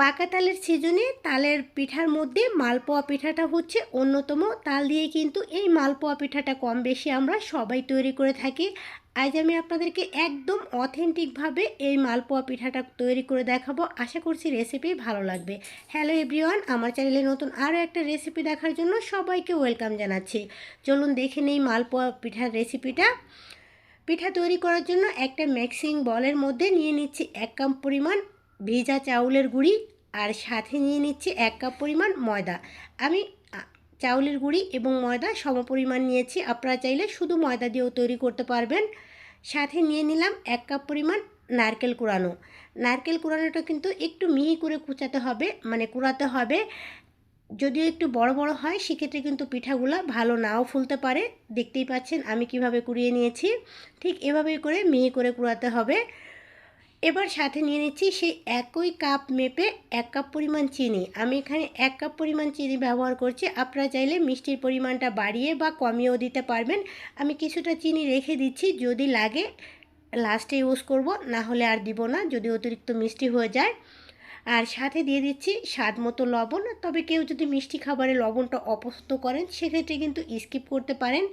পাকা তালের সিজনে তালের পিঠার মধ্যে মালপোয়া পিঠাটা হচ্ছে অন্যতম। তাল দিয়ে কিন্তু এই মালপোয়া পিঠাটা কম বেশি আমরা সবাই তৈরি করে থাকি। আজ আমি আপনাদেরকে একদম অথেন্টিকভাবে এই মালপোয়া পিঠাটা তৈরি করে দেখাবো। আশা করছি রেসিপি ভালো লাগবে। হ্যালো এভরিওয়ান আমার চ্যানেলে নতুন আরও একটা রেসিপি দেখার জন্য সবাইকে ওয়েলকাম জানাচ্ছি। চলুন দেখে নেই মালপোয়া পিঠার রেসিপিটা পিঠা তৈরি করার জন্য একটা মিক্সিং বলের মধ্যে নিয়ে নিচ্ছি এক কাপ পরিমাণ ভিজা চাউলের গুঁড়ি আর সাথে নিয়ে নিচ্ছি এক কাপ পরিমাণ ময়দা। আমি চাউলের গুঁড়ি এবং ময়দা সম পরিমাণ নিয়েছি। আপনারা চাইলে শুধু ময়দা দিয়েও তৈরি করতে পারবেন। সাথে নিয়ে নিলাম এক কাপ পরিমাণ নারকেল কুড়ানো। নারকেল কুড়ানোটা কিন্তু একটু মিহি করে কুচাতে হবে মানে কুড়াতে হবে। যদিও একটু বড় বড় হয়, সেক্ষেত্রে কিন্তু পিঠাগুলো ভালো নাও ফুলতে পারে। দেখতেই পাচ্ছেন আমি কীভাবে কুড়িয়ে নিয়েছি। ঠিক এভাবেই করে মিহি করে কুড়াতে হবে। এবার সাথে নিয়ে নিচ্ছি সেই একই কাপ মেপে এক কাপ পরিমাণ চিনি। আমি এখানে এক কাপ পরিমাণ চিনি ব্যবহার করছি। আপনারা চাইলে মিষ্টির পরিমাণটা বাড়িয়ে বা কমিয়েও দিতে পারবেন। আমি কিছুটা চিনি রেখে দিচ্ছি। যদি লাগে লাস্টে ইউজ করব, না হলে আর দিব না। যদি অতিরিক্ত মিষ্টি হয়ে যায় আর সাথে দিয়ে দিচ্ছি স্বাদ মতো লবণ। তবে কেউ যদি মিষ্টি খাবারে লবণটা অপছন্দ করেন, সেক্ষেত্রে কিন্তু স্কিপ করতে পারেন।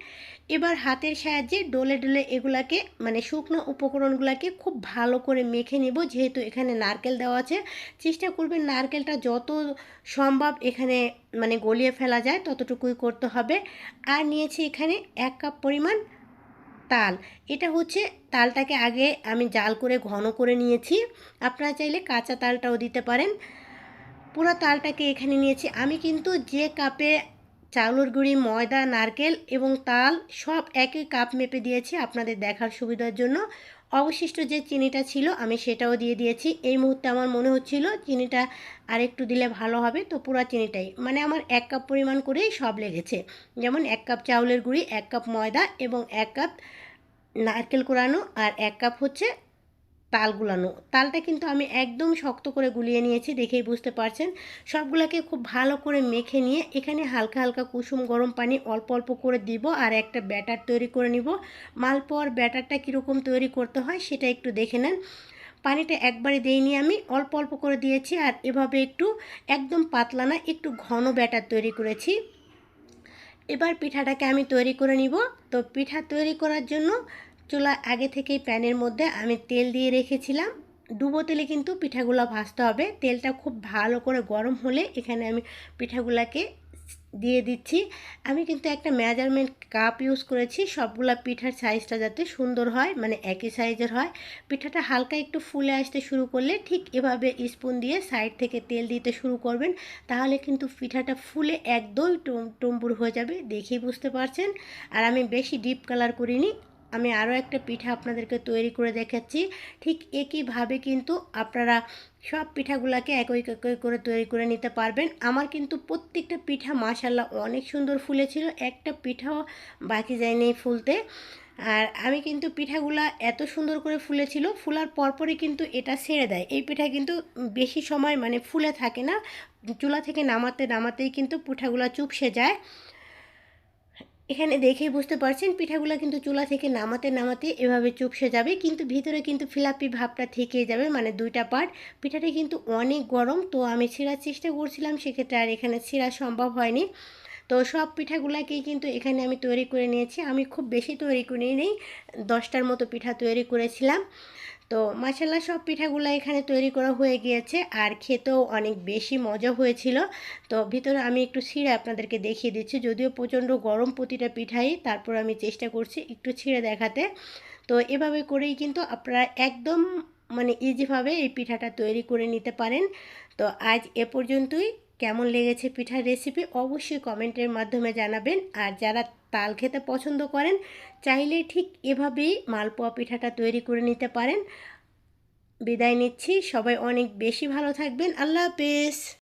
এবার হাতের সাহায্যে ডলে ডলে এগুলাকে মানে শুকনো উপকরণগুলোকে খুব ভালো করে মেখে নেব, যেহেতু এখানে নারকেল দেওয়া আছে। চেষ্টা করবেন নারকেলটা যত সম্ভব এখানে মানে গলিয়ে ফেলা যায়, ততটুকুই করতে হবে। আর নিয়েছি এখানে এক কাপ পরিমাণ তাল। এটা হচ্ছে তালটাকে আগে আমি জাল করে ঘন করে নিয়েছি। আপনারা চাইলে কাঁচা তালটাও দিতে পারেন। পুরো তালটাকে এখানে নিয়েছি। আমি কিন্তু যে কাপে চাউলের গুঁড়ি, ময়দা, নারকেল এবং তাল সব একই কাপ মেপে দিয়েছি। আপনাদের দেখার সুবিধার জন্য অবশিষ্ট যে চিনিটা ছিল, আমি সেটাও দিয়ে দিয়েছি। এই মুহূর্তে আমার মনে হচ্ছিল চিনিটা আর একটু দিলে ভালো হবে, তো পুরো চিনিটাই। মানে আমার এক কাপ পরিমাণ করেই সব লেগেছে। যেমন এক কাপ চাউলের গুঁড়ি, এক কাপ ময়দা এবং এক কাপ নারকেল কোরানো আর এক কাপ হচ্ছে তাল গুলানো। তালটা কিন্তু আমি একদম শক্ত করে গুলিয়ে নিয়েছি, দেখেই বুঝতে পারছেন। সবগুলোকে খুব ভালো করে মেখে নিয়ে এখানে হালকা হালকা কুসুম গরম পানি অল্প অল্প করে দিব আর একটা ব্যাটার তৈরি করে নিব। মালপোয়ার ব্যাটারটা কীরকম তৈরি করতে হয় সেটা একটু দেখে নেন। পানিটা একবারে দিইনি আমি, অল্প অল্প করে দিয়েছি আর এভাবে একটু, একদম পাতলা না, একটু ঘন ব্যাটার তৈরি করেছি। এবার পিঠাটাকে আমি তৈরি করে নিব। তো পিঠা তৈরি করার জন্য চুলা আগে থেকেই প্যানের মধ্যে আমি তেল দিয়ে রেখেছিলাম। ডুবো তেলে কিন্তু পিঠাগুলো ভাজতে হবে। তেলটা খুব ভালো করে গরম হলে এখানে আমি পিঠাগুলাকে দিয়ে দিচ্ছি। আমি কিন্তু একটা মেজারমেন্ট কাপ ইউজ করেছি। সবগুলা পিঠার সাইজটা যাতে সুন্দর হয় মানে একই সাইজের হয়। পিঠাটা হালকা একটু ফুলে আসতে শুরু করলে ঠিক এভাবে স্পুন দিয়ে সাইড থেকে তেল দিতে শুরু করবেন। তাহলে কিন্তু পিঠাটা ফুলে একদমই টম্বুর হয়ে যাবে, দেখেই বুঝতে পারছেন। আর আমি বেশি ডিপ কালার করিনি আমি আরও একটা পিঠা আপনাদেরকে তৈরি করে দেখাচ্ছি। ঠিক একইভাবে কিন্তু আপনারা সব পিঠাগুলোকে একই একই করে তৈরি করে নিতে পারবেন। আমার কিন্তু প্রত্যেকটা পিঠা মাশাল্লাহ অনেক সুন্দর ফুলেছিল, একটা পিঠাও বাকি যায়নি ফুলতে। আর আমি কিন্তু পিঠাগুলা এত সুন্দর করে ফুলেছিল, ফুলার পরপরই কিন্তু এটা ছেড়ে দেয়। এই পিঠা কিন্তু বেশি সময় মানে ফুলে থাকে না, চুলা থেকে নামাতে নামাতেই কিন্তু পিঠাগুলা চুপসে যায়। এখানে দেখেই বুঝতে পারছেন, পিঠাগুলো কিন্তু চুলা থেকে নামাতে নামাতে এভাবে চুপসে যাবে, কিন্তু ভিতরে কিন্তু ফিলাপি ভাবটা থেকে যাবে মানে দুইটা পার্ট পিঠাটা কিন্তু অনেক গরম, তো আমি ছিঁড়ার চেষ্টা করছিলাম, সেক্ষেত্রে আর এখানে ছিঁড়া সম্ভব হয়নি। তো সব পিঠাগুলাকেই কিন্তু এখানে আমি তৈরি করে নিয়েছি। আমি খুব বেশি তৈরি করে নেই দশটার মতো পিঠা তৈরি করেছিলাম। তো মাসাল্লা সব পিঠাগুলো এখানে তৈরি করা হয়ে গিয়েছে আর খেতেও অনেক বেশি মজা হয়েছিল। তো ভিতরে আমি একটু ছিঁড়ে আপনাদেরকে দেখিয়ে দিচ্ছি। যদিও প্রচণ্ড গরম প্রতিটা পিঠাই, তারপর আমি চেষ্টা করছি একটু ছিঁড়ে দেখাতে। তো এভাবে করেই কিন্তু আপনারা একদম মানে ইজিভাবে এই পিঠাটা তৈরি করে নিতে পারেন। তো আজ এ পর্যন্তই। কেমন লেগেছে পিঠার রেসিপি অবশ্যই কমেন্টের মাধ্যমে জানাবেন। আর যারা তাল খেতে পছন্দ করেন, চাইলে ঠিক এভাবেই মালপোয়া পিঠাটা তৈরি করে নিতে পারেন। বিদায় নিচ্ছি, সবাই অনেক বেশি ভালো থাকবেন। আল্লাহ হাফেজ।